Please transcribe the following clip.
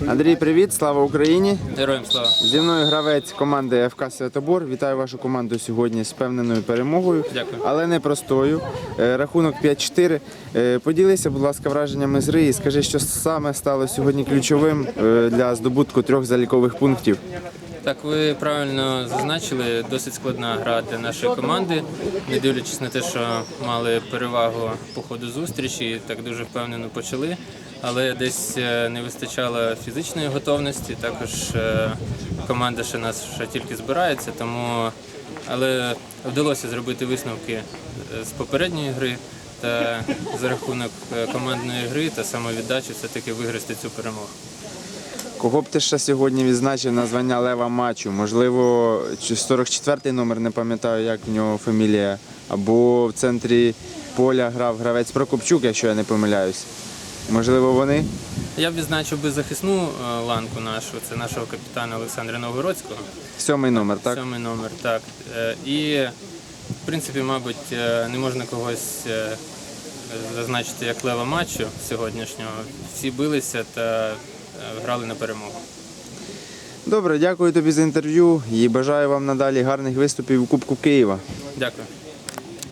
Андрій, привіт, слава Україні! Героям слава. Зі мною гравець команди ФК Святобор. Вітаю вашу команду сьогодні з впевненою перемогою, Дякую. але не простою. Е, Рахунок 5-4. Е, Поділися, будь ласка, враженнями з гри і скажи, що саме стало сьогодні ключовим е, для здобутку трьох залікових пунктів. Так, ви правильно зазначили, досить складна гра для нашої команди, не дивлячись на те, що мали перевагу по ходу зустрічі, так дуже впевнено почали. Але десь е, не вистачало фізичної готовності. Також е, команда ще нас ще тільки збирається, тому але вдалося зробити висновки е, з попередньої гри та за рахунок командної гри та самовіддачі все-таки виграти цю перемогу. Кого б ти ще сьогодні відзначив на звання лева матчу? Можливо, 44-й номер, не пам'ятаю, як в нього фамілія, або в центрі поля грав гравець Прокопчук, якщо я не помиляюсь. Можливо, вони? Я б відзначив би захисну е, ланку нашу, це нашого капітана Олександра Новгородського. Сьомий номер, так? Сьомий номер, так. Е, І, в принципі, мабуть, е, не можна когось зазначити як лева матчу сьогоднішнього. Всі билися та е, грали на перемогу. Добре, дякую тобі за інтерв'ю і бажаю вам надалі гарних виступів у Кубку Києва. Дякую.